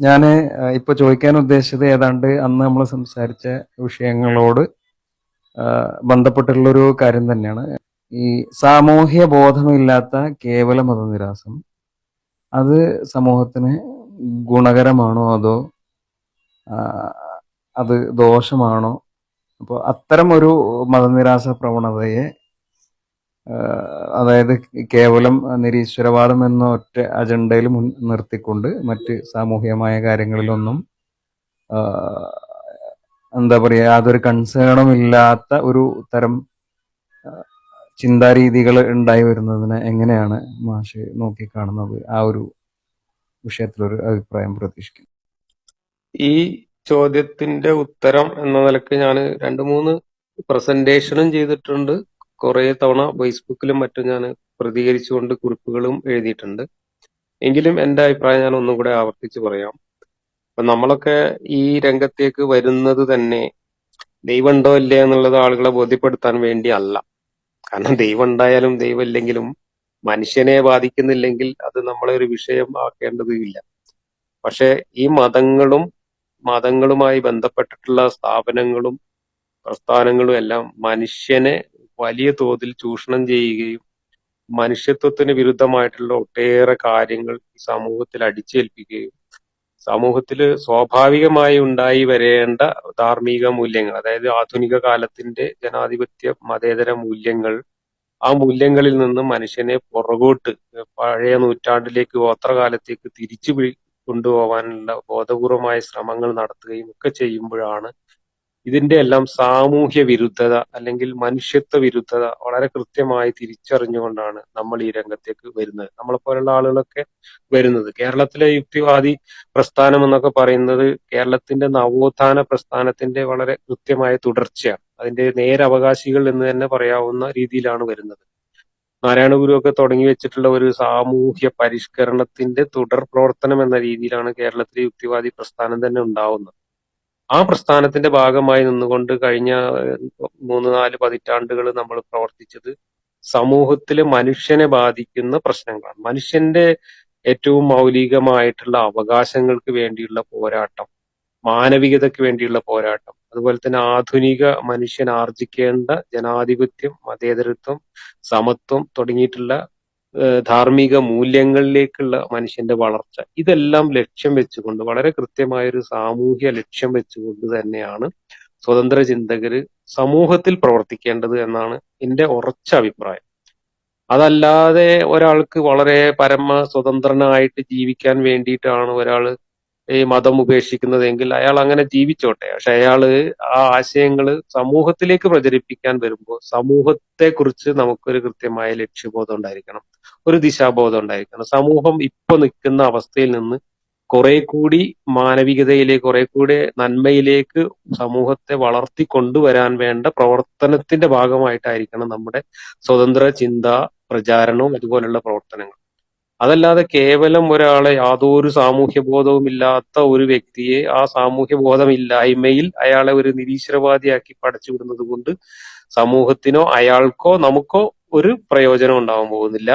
ഞാൻ ഇപ്പൊ ചോദിക്കാൻ ഉദ്ദേശിച്ചത് ഏതാണ്ട് അന്ന് നമ്മൾ സംസാരിച്ച വിഷയങ്ങളോട് ബന്ധപ്പെട്ടുള്ളൊരു കാര്യം തന്നെയാണ്. ഈ സാമൂഹ്യ ബോധമില്ലാത്ത കേവല മതനിരാസം അത് സമൂഹത്തിന് ഗുണകരമാണോ അതോ അത് ദോഷമാണോ? അപ്പോൾ അത്തരം ഒരു മതനിരാസ പ്രവണതയെ അതായത് കേവലം നിരീശ്വരവാദം എന്ന ഒറ്റ അജണ്ടയിൽ മുൻ നിർത്തിക്കൊണ്ട് മറ്റ് സാമൂഹികമായ കാര്യങ്ങളിലൊന്നും എന്താ പറയുക യാതൊരു കൺസേണും ഇല്ലാത്ത ഒരു തരം ചിന്താരീതികൾ ഉണ്ടായി വരുന്നതിനെ എങ്ങനെയാണ് മാഷ് നോക്കിക്കാണുന്നത്? ആ ഒരു വിഷയത്തിലൊരു അഭിപ്രായം പ്രതീക്ഷിക്കുന്നു. ഈ ചോദ്യത്തിന്റെ ഉത്തരം എന്ന നിലയ്ക്ക് ഞാൻ രണ്ട് മൂന്ന് പ്രസന്റേഷനും ചെയ്തിട്ടുണ്ട്. കുറെ തവണ ഫേസ്ബുക്കിലും മറ്റും ഞാൻ പ്രതികരിച്ചുകൊണ്ട് കുറിപ്പുകളും എഴുതിയിട്ടുണ്ട്. എങ്കിലും എന്റെ അഭിപ്രായം ഞാൻ ഒന്നും കൂടെ ആവർത്തിച്ച് പറയാം. അപ്പൊ നമ്മളൊക്കെ ഈ രംഗത്തേക്ക് വരുന്നത് തന്നെ ദൈവം ഉണ്ടോ ഇല്ലേ എന്നുള്ളത് ആളുകളെ ബോധ്യപ്പെടുത്താൻ വേണ്ടി അല്ല. കാരണം ദൈവം ഉണ്ടായാലും ദൈവം ഇല്ലെങ്കിലും മനുഷ്യനെ ബാധിക്കുന്നില്ലെങ്കിൽ അത് നമ്മളെ ഒരു വിഷയം ആക്കേണ്ടതില്ല പക്ഷെ ഈ മതങ്ങളും മതങ്ങളുമായി ബന്ധപ്പെട്ടിട്ടുള്ള സ്ഥാപനങ്ങളും പ്രസ്ഥാനങ്ങളും എല്ലാം മനുഷ്യനെ വലിയ തോതിൽ ചൂഷണം ചെയ്യുകയും മനുഷ്യത്വത്തിന് വിരുദ്ധമായിട്ടുള്ള ഒട്ടേറെ കാര്യങ്ങൾ ഈ സമൂഹത്തിൽ അടിച്ചേൽപ്പിക്കുകയും സമൂഹത്തിൽ സ്വാഭാവികമായി ഉണ്ടായി വരേണ്ട ധാർമ്മിക മൂല്യങ്ങൾ അതായത് ആധുനിക കാലത്തിന്റെ ജനാധിപത്യ മതേതര മൂല്യങ്ങൾ ആ മൂല്യങ്ങളിൽ നിന്ന് മനുഷ്യനെ പുറകോട്ട് പഴയ നൂറ്റാണ്ടിലേക്ക് ഗോത്രകാലത്തേക്ക് തിരിച്ചു കൊണ്ടുപോകാനുള്ള ബോധപൂർവമായ ശ്രമങ്ങൾ നടത്തുകയും ഒക്കെ ചെയ്യുമ്പോഴാണ് ഇതിന്റെ എല്ലാം സാമൂഹ്യ വിരുദ്ധത അല്ലെങ്കിൽ മനുഷ്യത്വ വിരുദ്ധത വളരെ കൃത്യമായി തിരിച്ചറിഞ്ഞുകൊണ്ടാണ് നമ്മൾ ഈ രംഗത്തേക്ക് വരുന്നത്. നമ്മളെ പോലുള്ള ആളുകളൊക്കെ വരുന്നത്. കേരളത്തിലെ യുക്തിവാദി പ്രസ്ഥാനം എന്നൊക്കെ പറയുന്നത് കേരളത്തിന്റെ നവോത്ഥാന പ്രസ്ഥാനത്തിന്റെ വളരെ കൃത്യമായ തുടർച്ചയാണ്. അതിന്റെ നേരവകാശികൾ എന്ന് തന്നെ പറയാവുന്ന രീതിയിലാണ് വരുന്നത്. നാരായണ ഒക്കെ തുടങ്ങി വെച്ചിട്ടുള്ള ഒരു സാമൂഹ്യ പരിഷ്കരണത്തിന്റെ തുടർ പ്രവർത്തനം എന്ന രീതിയിലാണ് കേരളത്തിലെ യുക്തിവാദി പ്രസ്ഥാനം തന്നെ ഉണ്ടാവുന്നത്. ആ പ്രസ്ഥാനത്തിന്റെ ഭാഗമായി നിന്നുകൊണ്ട് കഴിഞ്ഞ മൂന്ന് നാല് പതിറ്റാണ്ടുകൾ നമ്മൾ പ്രവർത്തിച്ചത് സമൂഹത്തിലെ മനുഷ്യനെ ബാധിക്കുന്ന പ്രശ്നങ്ങളാണ്. മനുഷ്യന്റെ ഏറ്റവും മൗലികമായിട്ടുള്ള അവകാശങ്ങൾക്ക് വേണ്ടിയുള്ള പോരാട്ടം മാനവികതയ്ക്ക് വേണ്ടിയുള്ള പോരാട്ടം അതുപോലെ തന്നെ ആധുനിക മനുഷ്യൻ ആർജിക്കേണ്ട ജനാധിപത്യം മതേതരത്വം സമത്വം തുടങ്ങിയിട്ടുള്ള ധാർമ്മിക മൂല്യങ്ങളിലേക്കുള്ള മനുഷ്യന്റെ വളർച്ച. ഇതെല്ലാം ലക്ഷ്യം വെച്ചുകൊണ്ട് വളരെ കൃത്യമായ ഒരു സാമൂഹ്യ ലക്ഷ്യം വെച്ചുകൊണ്ട് തന്നെയാണ് സ്വതന്ത്ര ചിന്തകര് സമൂഹത്തിൽ പ്രവർത്തിക്കേണ്ടത് എന്നാണ് എന്റെ ഉറച്ച അഭിപ്രായം. അതല്ലാതെ ഒരാൾക്ക് വളരെ പരമ സ്വതന്ത്രനായിട്ട് ജീവിക്കാൻ വേണ്ടിയിട്ടാണ് ഒരാൾ ഈ മതം ഉപേക്ഷിക്കുന്നതെങ്കിൽ അയാൾ അങ്ങനെ ജീവിച്ചോട്ടെ. പക്ഷെ അയാൾ ആ ആശയങ്ങൾ സമൂഹത്തിലേക്ക് പ്രചരിപ്പിക്കാൻ വരുമ്പോൾ സമൂഹത്തെ കുറിച്ച് നമുക്കൊരു കൃത്യമായ ലക്ഷ്യബോധം ഉണ്ടായിരിക്കണം. ഒരു ദിശാബോധം ഉണ്ടായിരിക്കണം. സമൂഹം ഇപ്പൊ നിൽക്കുന്ന അവസ്ഥയിൽ നിന്ന് കുറെ കൂടി മാനവികതയിലേക്ക് കുറെ കൂടി നന്മയിലേക്ക് സമൂഹത്തെ വളർത്തി കൊണ്ടുവരാൻ വേണ്ട പ്രവർത്തനത്തിന്റെ ഭാഗമായിട്ടായിരിക്കണം നമ്മുടെ സ്വതന്ത്ര ചിന്ത പ്രചാരണവും അതുപോലുള്ള പ്രവർത്തനങ്ങൾ. അതല്ലാതെ കേവലം ഒരാളെ യാതൊരു സാമൂഹ്യ ബോധവും ഇല്ലാത്ത ഒരു വ്യക്തിയെ ആ സാമൂഹ്യ ബോധമില്ലായ്മയിൽ അയാളെ ഒരു നിരീശ്വരവാദിയാക്കി പടച്ചുവിടുന്നത് കൊണ്ട് സമൂഹത്തിനോ അയാൾക്കോ നമുക്കോ ഒരു പ്രയോജനം ഉണ്ടാവാൻ പോകുന്നില്ല.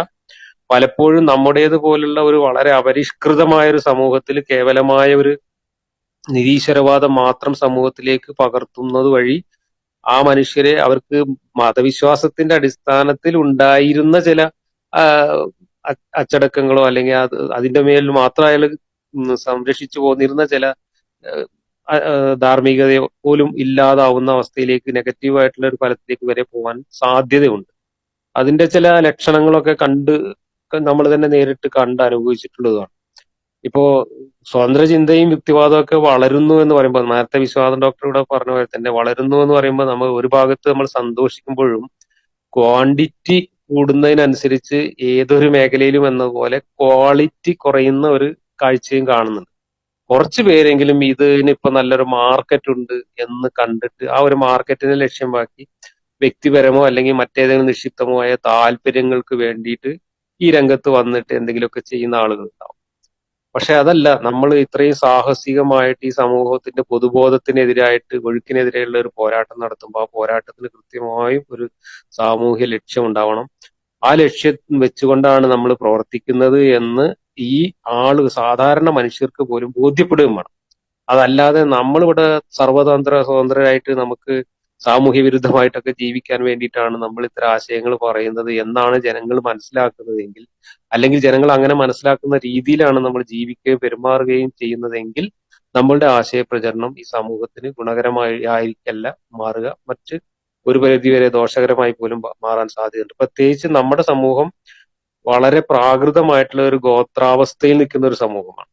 പലപ്പോഴും നമ്മുടേത് പോലുള്ള ഒരു വളരെ അപരിഷ്കൃതമായ ഒരു സമൂഹത്തിൽ കേവലമായ ഒരു നിരീശ്വരവാദം മാത്രം സമൂഹത്തിലേക്ക് പകർത്തുന്നത് വഴി ആ മനുഷ്യരെ അവർക്ക് മതവിശ്വാസത്തിന്റെ അടിസ്ഥാനത്തിൽ ഉണ്ടായിരുന്ന ചില അച്ചടക്കങ്ങളോ അല്ലെങ്കിൽ അത് അതിന്റെ മേൽ മാത്രം അയാൾ സംരക്ഷിച്ചു പോന്നിരുന്ന ചില ധാർമ്മികത പോലും ഇല്ലാതാവുന്ന അവസ്ഥയിലേക്ക് നെഗറ്റീവായിട്ടുള്ള ഒരു ഫലത്തിലേക്ക് വരെ പോകാൻ സാധ്യതയുണ്ട്. അതിന്റെ ചില ലക്ഷണങ്ങളൊക്കെ കണ്ട് നമ്മൾ തന്നെ നേരിട്ട് കണ്ട് അനുഭവിച്ചിട്ടുള്ളതാണ്. ഇപ്പോ സ്വതന്ത്ര ചിന്തയും യുക്തിവാദവും ഒക്കെ വളരുന്നു എന്ന് പറയുമ്പോൾ നേരത്തെ വിശ്വാസം ഡോക്ടർ ഇവിടെ പറഞ്ഞ പോലെ തന്നെ വളരുന്നു എന്ന് പറയുമ്പോൾ നമ്മൾ ഒരു ഭാഗത്ത് നമ്മൾ സന്തോഷിക്കുമ്പോഴും ക്വാണ്ടിറ്റി കൂടുന്നതിനനുസരിച്ച് ഏതൊരു മേഖലയിലും എന്ന പോലെ ക്വാളിറ്റി കുറയുന്ന ഒരു കാഴ്ചയും കാണുന്നുണ്ട്. കുറച്ച് പേരെങ്കിലും ഇതിന് ഇപ്പൊ നല്ലൊരു മാർക്കറ്റ് ഉണ്ട് എന്ന് കണ്ടിട്ട് ആ ഒരു മാർക്കറ്റിനെ ലക്ഷ്യമാക്കി വ്യക്തിപരമോ അല്ലെങ്കിൽ മറ്റേതെങ്കിലും നിക്ഷിപ്തമായ താല്പര്യങ്ങൾക്ക് വേണ്ടിയിട്ട് ഈ രംഗത്ത് വന്നിട്ട് എന്തെങ്കിലുമൊക്കെ ചെയ്യുന്ന ആളുകൾ ഉണ്ടാവും പക്ഷെ അതല്ല നമ്മൾ ഇത്രയും സാഹസികമായിട്ട് ഈ സമൂഹത്തിന്റെ പൊതുബോധത്തിനെതിരായിട്ട് ഒഴുക്കിനെതിരെയുള്ള ഒരു പോരാട്ടം നടത്തുമ്പോൾ ആ പോരാട്ടത്തിന് കൃത്യമായും ഒരു സാമൂഹ്യ ലക്ഷ്യം ഉണ്ടാവണം. ആ ലക്ഷ്യം വെച്ചുകൊണ്ടാണ് നമ്മൾ പ്രവർത്തിക്കുന്നത് എന്ന് ഈ ആൾ സാധാരണ മനുഷ്യർക്ക് പോലും ബോധ്യപ്പെടുകയും വേണം. അതല്ലാതെ നമ്മളിവിടെ സർവതന്ത്ര സ്വതന്ത്രരായിട്ട് നമുക്ക് സാമൂഹ്യ വിരുദ്ധമായിട്ടൊക്കെ ജീവിക്കാൻ വേണ്ടിയിട്ടാണ് നമ്മൾ ഇത്ര ആശയങ്ങൾ പറയുന്നത് എന്നാണ് ജനങ്ങൾ മനസ്സിലാക്കുന്നതെങ്കിൽ അല്ലെങ്കിൽ ജനങ്ങൾ അങ്ങനെ മനസ്സിലാക്കുന്ന രീതിയിലാണ് നമ്മൾ ജീവിക്കുകയും പെരുമാറുകയും ചെയ്യുന്നതെങ്കിൽ നമ്മളുടെ ആശയ പ്രചരണം ഈ സമൂഹത്തിന് ഗുണകരമായി ആയിരിക്കല്ല മാറുക. മറ്റ് ഒരു പരിധിവരെ ദോഷകരമായി പോലും മാറാൻ സാധ്യതയുണ്ട്. പ്രത്യേകിച്ച് നമ്മുടെ സമൂഹം വളരെ പ്രാകൃതമായിട്ടുള്ള ഒരു ഗോത്രാവസ്ഥയിൽ നിൽക്കുന്ന ഒരു സമൂഹമാണ്.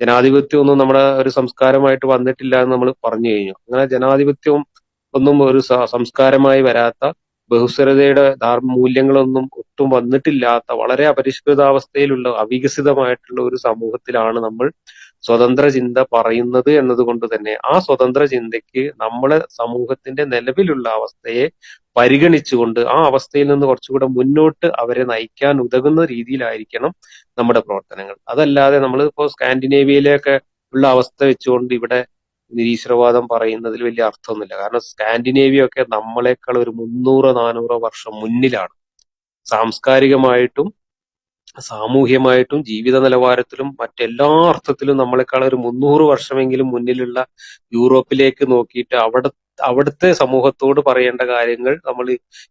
ജനാധിപത്യം ഒന്നും നമ്മുടെ ഒരു സംസ്കാരമായിട്ട് വന്നിട്ടില്ല എന്ന് നമ്മൾ പറഞ്ഞു കഴിഞ്ഞു. അങ്ങനെ ജനാധിപത്യവും ഒന്നും ഒരു സംസ്കാരമായി വരാത്ത ബഹുസ്വരതയുടെ മൂല്യങ്ങളൊന്നും ഒട്ടും വന്നിട്ടില്ലാത്ത വളരെ അപരിഷ്കൃതാവസ്ഥയിലുള്ള അവികസിതമായിട്ടുള്ള ഒരു സമൂഹത്തിലാണ് നമ്മൾ സ്വതന്ത്ര ചിന്ത പറയുന്നത് എന്നതുകൊണ്ട് തന്നെ ആ സ്വതന്ത്ര ചിന്തയ്ക്ക് നമ്മളെ സമൂഹത്തിന്റെ നിലവിലുള്ള അവസ്ഥയെ പരിഗണിച്ചുകൊണ്ട് ആ അവസ്ഥയിൽ നിന്ന് കുറച്ചുകൂടെ മുന്നോട്ട് അവരെ നയിക്കാൻ ഉതകുന്ന രീതിയിലായിരിക്കണം നമ്മുടെ പ്രവർത്തനങ്ങൾ. അതല്ലാതെ നമ്മൾ ഇപ്പോൾ സ്കാൻഡിനേവിയയിലൊക്കെ ഉള്ള അവസ്ഥ വെച്ചുകൊണ്ട് ഇവിടെ നിരീശ്വരവാദം പറയുന്നതിൽ വലിയ അർത്ഥമൊന്നുമില്ല. കാരണം സ്കാൻഡിനേവിയ ഒക്കെ നമ്മളെക്കാൾ ഒരു മുന്നൂറോ നാനൂറോ വർഷം മുന്നിലാണ്. സാംസ്കാരികമായിട്ടും സാമൂഹ്യമായിട്ടും ജീവിത നിലവാരത്തിലും മറ്റെല്ലാ അർത്ഥത്തിലും നമ്മളെക്കാൾ ഒരു മുന്നൂറ് വർഷമെങ്കിലും മുന്നിലുള്ള യൂറോപ്പിലേക്ക് നോക്കിയിട്ട് അവിടെ അവിടുത്തെ സമൂഹത്തോട് പറയേണ്ട കാര്യങ്ങൾ നമ്മൾ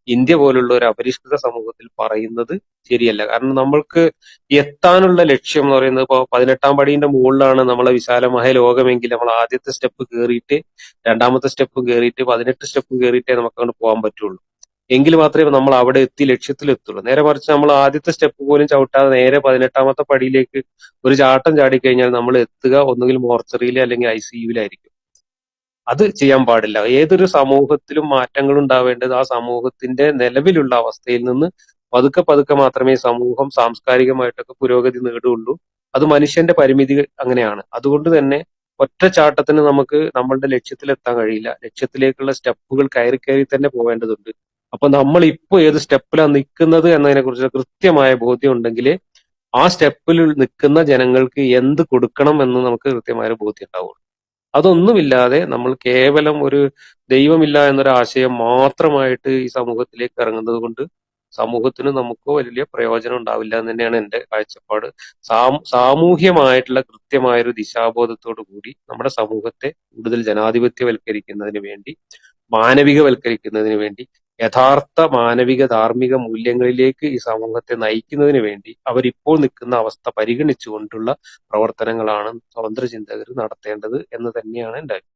ഇന്ത്യ പോലുള്ള ഒരു അപരിഷ്കൃത സമൂഹത്തിൽ പറയുന്നത് ശരിയല്ല. കാരണം നമ്മൾക്ക് എത്താനുള്ള ലക്ഷ്യം എന്ന് പറയുന്നത് ഇപ്പോൾ പതിനെട്ടാം പടിയുടെ മുകളിലാണ് നമ്മളെ വിശാലമായ ലോകമെങ്കിൽ നമ്മൾ ആദ്യത്തെ സ്റ്റെപ്പ് കയറിയിട്ട് രണ്ടാമത്തെ സ്റ്റെപ്പ് കയറിയിട്ട് പതിനെട്ട് സ്റ്റെപ്പ് കയറിയിട്ടേ നമുക്ക് അങ്ങോട്ട് പോകാൻ പറ്റുള്ളൂ. എങ്കിൽ മാത്രമേ നമ്മൾ അവിടെ എത്തി ലക്ഷ്യത്തിൽ എത്തുള്ളൂ. നേരെ മറിച്ച് നമ്മൾ ആദ്യത്തെ സ്റ്റെപ്പ് പോലും ചവിട്ടാതെ നേരെ പതിനെട്ടാമത്തെ പടിയിലേക്ക് ഒരു ചാട്ടം ചാടിക്കഴിഞ്ഞാൽ നമ്മൾ എത്തുക ഒന്നുകിൽ മോർച്ചറിയിൽ അല്ലെങ്കിൽ ഐ സി യുവിലായിരിക്കും അത് ചെയ്യാൻ പാടില്ല. ഏതൊരു സമൂഹത്തിലും മാറ്റങ്ങൾ ഉണ്ടാവേണ്ടത് ആ സമൂഹത്തിന്റെ നിലവിലുള്ള അവസ്ഥയിൽ നിന്ന് പതുക്കെ പതുക്കെ മാത്രമേ സമൂഹം സാംസ്കാരികമായിട്ടൊക്കെ പുരോഗതി നേടുകയുള്ളൂ. അത് മനുഷ്യന്റെ പരിമിതി അങ്ങനെയാണ്. അതുകൊണ്ട് തന്നെ ഒറ്റ ചാട്ടത്തിന് നമുക്ക് നമ്മളുടെ ലക്ഷ്യത്തിലെത്താൻ കഴിയില്ല. ലക്ഷ്യത്തിലേക്കുള്ള സ്റ്റെപ്പുകൾ കയറി കയറി തന്നെ പോവേണ്ടതുണ്ട്. അപ്പൊ നമ്മൾ ഇപ്പോൾ ഏത് സ്റ്റെപ്പിലാണ് നിൽക്കുന്നത് എന്നതിനെ കുറിച്ച് കൃത്യമായ ബോധ്യം ഉണ്ടെങ്കിൽ ആ സ്റ്റെപ്പിൽ നിൽക്കുന്ന ജനങ്ങൾക്ക് എന്ത് കൊടുക്കണം എന്ന് നമുക്ക് കൃത്യമായ ബോധ്യം ഉണ്ടാവുള്ളൂ. അതൊന്നുമില്ലാതെ നമ്മൾ കേവലം ഒരു ദൈവമില്ല എന്നൊരു ആശയം മാത്രമായിട്ട് ഈ സമൂഹത്തിലേക്ക് ഇറങ്ങുന്നത് കൊണ്ട് സമൂഹത്തിന് നമുക്ക് വലിയ പ്രയോജനം ഉണ്ടാവില്ല എന്ന് തന്നെയാണ് എന്റെ കാഴ്ചപ്പാട്. സാമൂഹ്യമായിട്ടുള്ള കൃത്യമായൊരു ദിശാബോധത്തോടു കൂടി നമ്മുടെ സമൂഹത്തെ കൂടുതൽ ജനാധിപത്യവൽക്കരിക്കുന്നതിന് വേണ്ടി മാനവികവൽക്കരിക്കുന്നതിന് വേണ്ടി യഥാർത്ഥ മാനവിക ധാർമ്മിക മൂല്യങ്ങളിലേക്ക് ഈ സമൂഹത്തെ നയിക്കുന്നതിന് വേണ്ടി അവരിപ്പോൾ നിൽക്കുന്ന അവസ്ഥ പരിഗണിച്ചുകൊണ്ടുള്ള പ്രവർത്തനങ്ങളാണ് സ്വതന്ത്ര ചിന്തകർ നടത്തേണ്ടത് എന്ന് തന്നെയാണ് അഭിപ്രായം